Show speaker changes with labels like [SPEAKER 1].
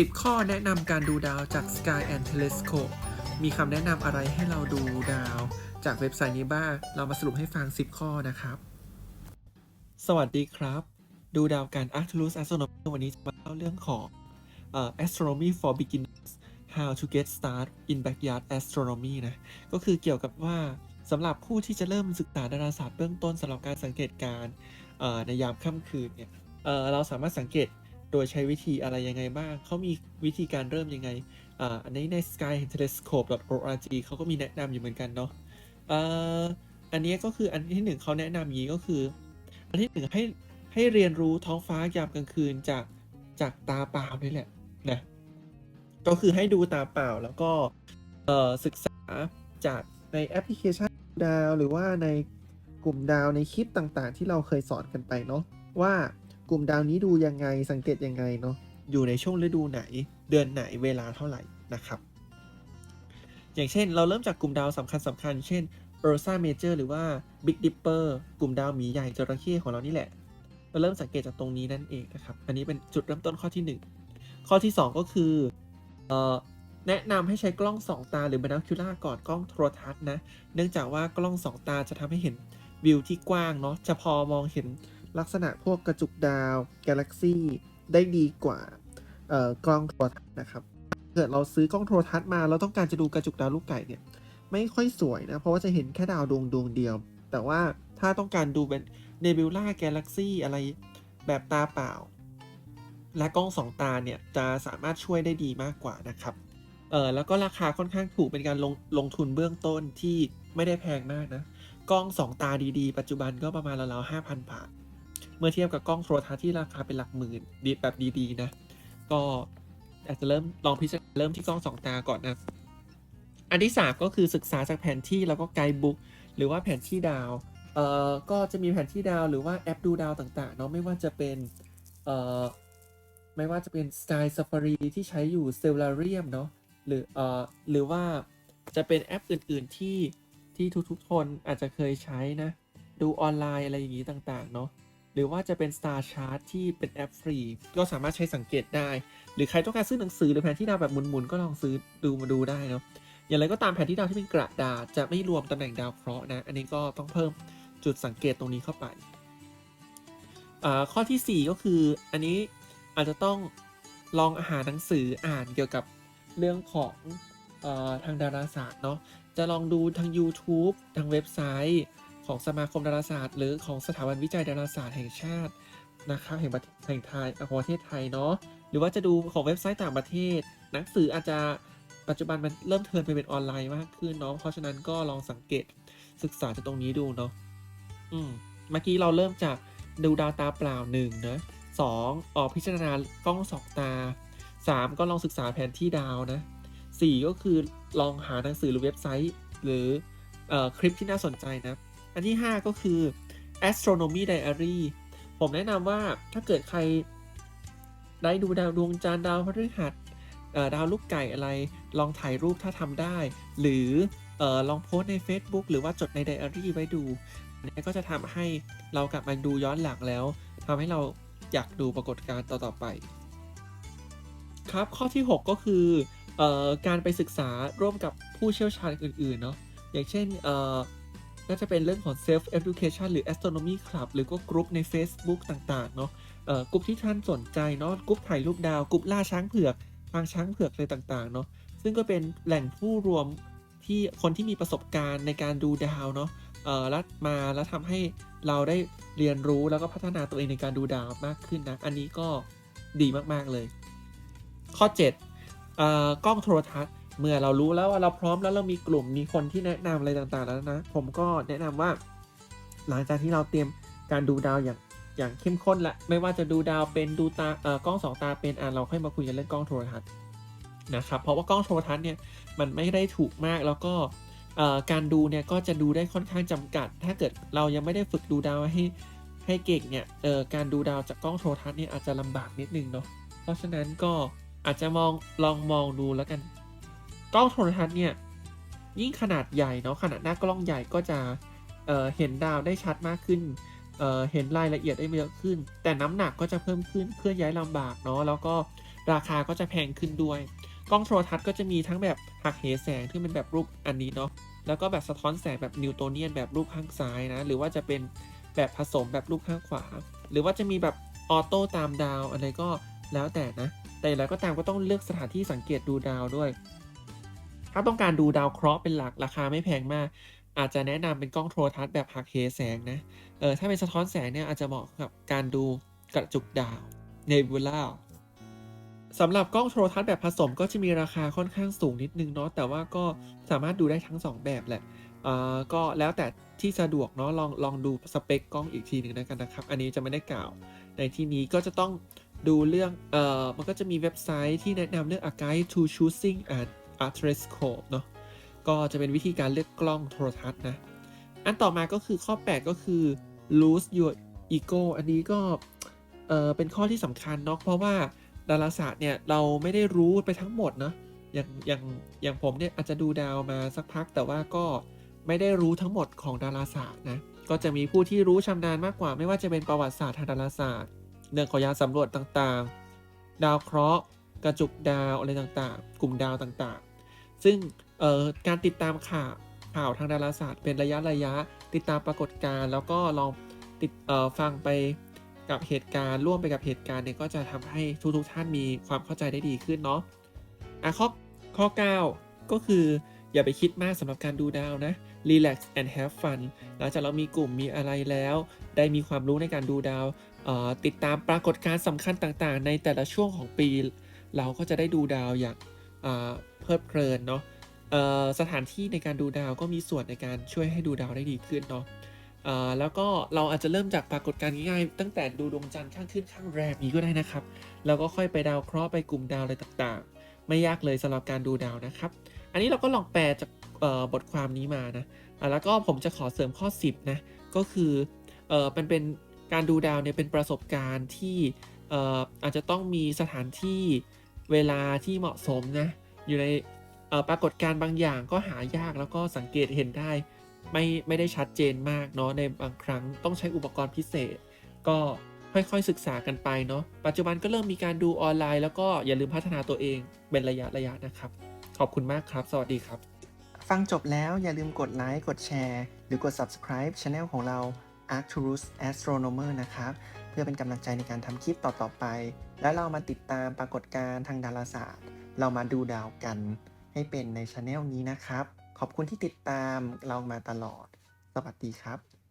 [SPEAKER 1] 10 ข้อแนะนำการดูดาวจาก Sky and Telescope มีคำแนะนำอะไรให้เราดูดาว จากเว็บไซต์นี้บ้าง เรามาสรุปให้ฟัง 10 ข้อนะครับ สวัสดีครับ ดูดาวกัน Arcturus Astronomy วันนี้จะมาเล่าเรื่องของเอ่อ Astronomy for Beginners How to get start in backyard astronomy นะ ก็คือเกี่ยวกับว่าสำหรับผู้ที่จะเริ่มศึกษาดาราศาสตร์เบื้องต้นสำหรับการสังเกตการในยามค่ำคืนเนี่ยเราสามารถสังเกต โดยใช้วิธีอะไรยังไงบ้าง เขามีวิธีการเริ่มยังไงอ่าอันนี้ใน sky telescope org เขาก็มีแนะนำอยู่เหมือนกันเนาะอ่ออันนี้ก็คืออันที่หนึ่งเขาแนะนำอย่างนี้ก็คือ อันที่หนึ่งให้ให้เรียนรู้ท้องฟ้ายามกลางคืนจากจากตาเปล่านี่แหละนะก็คือให้ดูตาเปล่าแล้วก็เอ่อศึกษาจากในแอปพลิเคชันดาว หรือว่าในกลุ่มดาวในคลิปต่างๆ ที่เราเคยสอนกันไปเนาะว่า กลุ่มดาวนี้ดูยังไงสังเกตยังไงเนาะอยู่ในช่วงฤดูไหน เดือนไหนเวลาเท่าไหร่นะครับ อย่างเช่นเราเริ่มจากกลุ่มดาวสำคัญสำคัญเช่น Ursa Major หรือว่า Big Dipper กลุ่มดาวหมีใหญ่จระเข้ของเรานี่แหละ เราเริ่มสังเกตจากตรงนี้นั่นเองนะครับ อันนี้เป็นจุดเริ่มต้นข้อที่ 1 ข้อที่ 2 ก็คือเอ่อแนะนำให้ใช้กล้อง 2 ตาหรือ binocular ก่อนกล้องโทรทัศน์นะ เนื่องจากว่ากล้อง 2 ตาจะทำให้เห็นวิวที่กว้างเนาะ จะพอมองเห็น ลักษณะพวกกระจุกดาวกาแล็กซี่ได้ดีกว่ากล้องโทรทัศน์นะครับเกิดเราซื้อกล้องโทรทัศน์มาเราต้องการจะดูกระจุกดาวลูกไก่เนี่ยไม่ค่อยสวยนะ เพราะว่าจะเห็นแค่ดาวดวงดวงเดียว แต่ว่าถ้าต้องการดูเป็นเนบิวล่าแกลเล็กซี่อะไรแบบตาเปล่า และกล้องสองตาเนี่ยจะสามารถช่วยได้ดีมากกว่านะครับเออแล้วก็ราคาค่อนข้างถูกเป็นการลงลงทุนเบื้องต้นที่ไม่ได้แพงมากนะ กล้องสองตาดีๆ ปัจจุบันก็ประมาณราวๆห้าพันบาท มื่อเทียบกับกล้องโทรทัศน์ที่ราคาเป็นหลักหมื่นดีแบบดีๆนะ ก็อาจจะเริ่มลองพิจารณาเริ่มที่กล้องสองตาก่อนนะ อันที่ 3 ก็คือศึกษาจากแผนที่แล้วก็ไกด์บุ๊กหรือว่าแผนที่ดาวเอ่อก็จะมีแผนที่ดาวหรือว่าแอปดูดาวต่างๆเนาะไม่ว่าจะเป็นเอ่อไม่ว่าจะเป็น Sky Safari ที่ใช้อยู่ Stellarium เนาะหรือเอ่อหรือว่าจะเป็นแอปอื่น ๆที่ที่ทุกๆคนอาจจะเคยใช้นะ ดูออนไลน์อะไรอย่างนี้ต่างๆ เนาะ หรือว่าจะเป็น Star Chart ที่เป็นแอปฟรี ก็สามารถใช้สังเกตได้ หรือใครต้องการซื้อหนังสือหรือแผนที่ดาวแบบหมุนๆ ก็ลองซื้อดูมาดูได้เนาะอย่างไรก็ตามแผนที่ดาวที่เป็นกระดาษจะไม่รวมตำแหน่งดาวเคราะห์นะ อันนี้ก็ต้องเพิ่มจุดสังเกตตรงนี้เข้าไป ข้อทีสี่4 ก็คืออันนี้อาจจะต้องลองหาหนังสืออ่านเกี่ยวกับเรื่องของอทางดาราศาสตร์เนาะจะลองดูทาง YouTube ทางเว็บไซต์ ของสมาคมดาราศาสตร์ หรือของสถาบันวิจัยดาราศาสตร์แห่งชาตินะครับแห่งประเทศแห่งไทยของประเทศไทยเนาะหรือว่าจะดูของเว็บไซต์ต่างประเทศ หนังสืออาจจะปัจจุบันมันเริ่มเทินไปเป็นออนไลน์มากขึ้นเนาะเพราะฉะนั้นก็ลองสังเกตศึกษาจากตรงนี้ดูเนาะอืมเมื่อกี้เราเริ่มจากดูดาวตาเปล่าหนึ่งนะสองออกพิจารณากล้องสองตาสามก็ลองศึกษาแผนที่ดาวนะสี่ก็คือลองหาหนังสือหรือเว็บไซต์ หรือออคลิปที่น่าสนใจนะ อันที่ห้าก็คือ astronomy diary ผมแนะนำว่าถ้าเกิดใครได้ดูดาวดวงจันทร์ดาวพฤหัสดาวลูกไก่อะไร ลองถ่ายรูปถ้าทำได้ หรือออลองโพสใน Facebook หรือว่าจดในไดอารี่ไว้ดูนนี้ก็จะทำให้เรากลับมาดูย้อนหลังแล้วทำให้เราอยากดูปรากฏการณ์ต่อๆไป ครับข้อที่ 6 ก็คือออการไปศึกษาร่วมกับผู้เชี่ยวชาญอื่นๆเนาะอย่างเช่น ก็จะเป็นเรื่องของ self education หรือ astronomy club หรือก็กลุ่มใน Facebook ต่างๆ เนาะกลุ่มที่ท่านสนใจเนาะกลุ่มถ่ายรูปดาวกลุ่มล่าช้างเผือกฟางช้างเผือกอะไรต่างๆ เนาะซึ่งก็เป็นแหล่งผู้รวมที่คนที่มีประสบการณ์ในการดูดาวเนาะเออแล้วมาแล้วทำให้เราได้เรียนรู้แล้วก็พัฒนาตัวเองในการดูดาวมากขึ้นนะ อันนี้ก็ดีมากๆเลย ข้อ7เอ่อกล้องโทรทัศน์ เมื่อเรารู้แล้วว่าเราพร้อมแล้วเรามีกลุ่มมีคนที่แนะนำอะไรต่างๆแล้วนะ ผมก็แนะนำว่า หลังจากที่เราเตรียมการดูดาวอย่างอย่างเข้มข้นละไม่ว่าจะดูดาวเป็นดูตาเอ่อกล้องสองตาเป็นอะเราค่อยมาคุยกันเรื่องกล้องโทรทัศน์นะครับเพราะว่ากล้องโทรทัศน์เนี่ยมันไม่ได้ถูกมากแล้วก็เอ่อการดูเนี่ยก็จะดูได้ค่อนข้างจำกัด ถ้าเกิดเรายังไม่ได้ฝึกดูดาวให้ให้เก่งเนี่ยเอ่อการดูดาวจากกล้องโทรทัศน์เนี่ยอาจจะลำบากนิดนึงเนาะเพราะฉะนั้นก็อาจจะมองลองมองดูแล้วกัน กล้องโทรทัศน์เนี่ยยิ่งขนาดใหญ่เนาะขนาดหน้ากล้องใหญ่ก็จะเเห็นดาวได้ชัดมากขึ้นเเห็นรายละเอียดได้เยอะขึ้น แต่น้ำหนักก็จะเพิ่มขึ้นเคลื่อนย้ายลำบากเนาะแล้วก็ราคาก็จะแพงขึ้นด้วย กล้องโทรทัศน์ก็จะมีทั้งแบบหักเหแสงที่เป็นแบบรูปอันนี้เนาะแล้วก็แบบสะท้อนแสงแบบนิวโตเนียนแบบรูปข้างซ้ายนะหรือว่าจะเป็นแบบผสมแบบรูปข้างขวา หรือว่าจะมีแบบออโต้ตามดาวอะไรก็แล้วแต่นะ แต่อย่างไรก็ตามก็ต้องเลือกสถานที่สังเกตดูดาวด้วย ถ้าต้องการดูดาวเคราะห์เป็นหลักราคาไม่แพงมาก อาจจะแนะนำเป็นกล้องโทรทัศน์แบบหักเหแสงนะ เออถ้าเป็นสะท้อนแสงเนี่ยอาจจะเหมาะกับการดูกระจุกดาว Nebula สำหรับกล้องโทรทัศน์แบบผสมก็จะมีราคาค่อนข้างสูงนิดนึงเนาะแต่ว่าก็สามารถดูได้ทั้ง 2 แบบแหละอ่าก็แล้วแต่ที่สะดวกเนาะลองลองดูสเปคกล้องอีกทีหนึ่งแล้วกันนะครับ อันนี้จะไม่ได้กล่าว ในที่นี้ก็จะต้องดูเรื่องเอ่อมันก็จะมีเว็บไซต์ที่แนะนำเรื่อง a guide to choosing a a telescope เนาะก็จะเป็นวิธีการเลือกกล้องโทรทัศน์นะ อันต่อมาก็คือข้อ 8 ก็คือ lose your ego อันนี้ก็เออเป็นข้อที่สำคัญเนาะเพราะว่าดาราศาสตร์เนี่ยเราไม่ได้รู้ไปทั้งหมดเนาะอย่างอย่างอย่างผมเนี่ยอาจจะดูดาวมาสักพัก แต่ว่าก็ไม่ได้รู้ทั้งหมดของดาราศาสตร์นะก็จะมีผู้ที่รู้ชำนาญมากกว่า ไม่ว่าจะเป็นประวัติศาสตร์ทางดาราศาสตร์ เรื่องของยานสำรวจต่างๆ ดาวเคราะห์ กระจุกดาวอะไรต่างๆ กลุ่มดาวต่างๆ ซึ่งการติดตามข่าวข่าวทางดาราศาสตร์เป็นระยะระยะ ติดตามปรากฏการณ์แล้วก็ลองติดฟังไปกับเหตุการณ์ร่วมไปกับเหตุการณ์เนี่ยก็จะทำให้ทุกๆท่านมีความเข้าใจได้ดีขึ้นเนาะอะข้อข้อ 9 ก็คืออย่าไปคิดมากสำหรับการดูดาวนะ relax and have fun หลังจากเรามีกลุ่มมีอะไรแล้ว ได้มีความรู้ในการดูดาว ติดตามปรากฏการณ์สำคัญต่างๆ ในแต่ละช่วงของปี เราก็จะได้ดูดาวอย่าง เพลิดเพลินเนาะสถานที่ในการดูดาวก็มีส่วนในการช่วยให้ดูดาวได้ดีขึ้นเนาะแล้วก็เราอาจจะเริ่มจากปรากฏการณ์ง่ายๆตั้งแต่ดูดวงจันทร์ข้างขึ้นข้างแรมนี้ก็ได้นะครับแล้วก็ค่อยไปดาวเคราะห์ไปกลุ่มดาวอะไรต่างๆ ไม่ยากเลยสำหรับการดูดาวนะครับ อันนี้เราก็ลองแปลจากบทความนี้มานะะแล้วก็ผมจะขอเสริมข้อ 10นะก็คือเอ่อเป็นเป็นการดูดาวเนี่ยเป็นประสบการณ์ที่อาจจะต้องมีสถานที่ เวลาที่เหมาะสมนะ อยู่ในปรากฏการณ์บางอย่างก็หายากแล้วก็สังเกตเห็นได้ ไม่ไม่ได้ชัดเจนมากเนาะในบางครั้งต้องใช้อุปกรณ์พิเศษ ก็ค่อยๆศึกษากันไปเนาะปัจจุบันก็เริ่มมีการดูออนไลน์ แล้วก็อย่าลืมพัฒนาตัวเองเป็นระยะระยะนะครับ ขอบคุณมากครับ สวัสดีครับ
[SPEAKER 2] ฟังจบแล้วอย่าลืมกดไลค์กดแชร์ หรือกด subscribe Channel ของเรา Arcturus Astronomer นะครับ เพื่อเป็นกำลังใจในการทำคลิปต่อๆไป และเรามาติดตามปรากฏการณ์ทางดาราศาสตร์ เรามาดูดาวกัน ให้เป็นในช anel นี้นะครับ ขอบคุณที่ติดตามเรามาตลอด สวัสดีครับ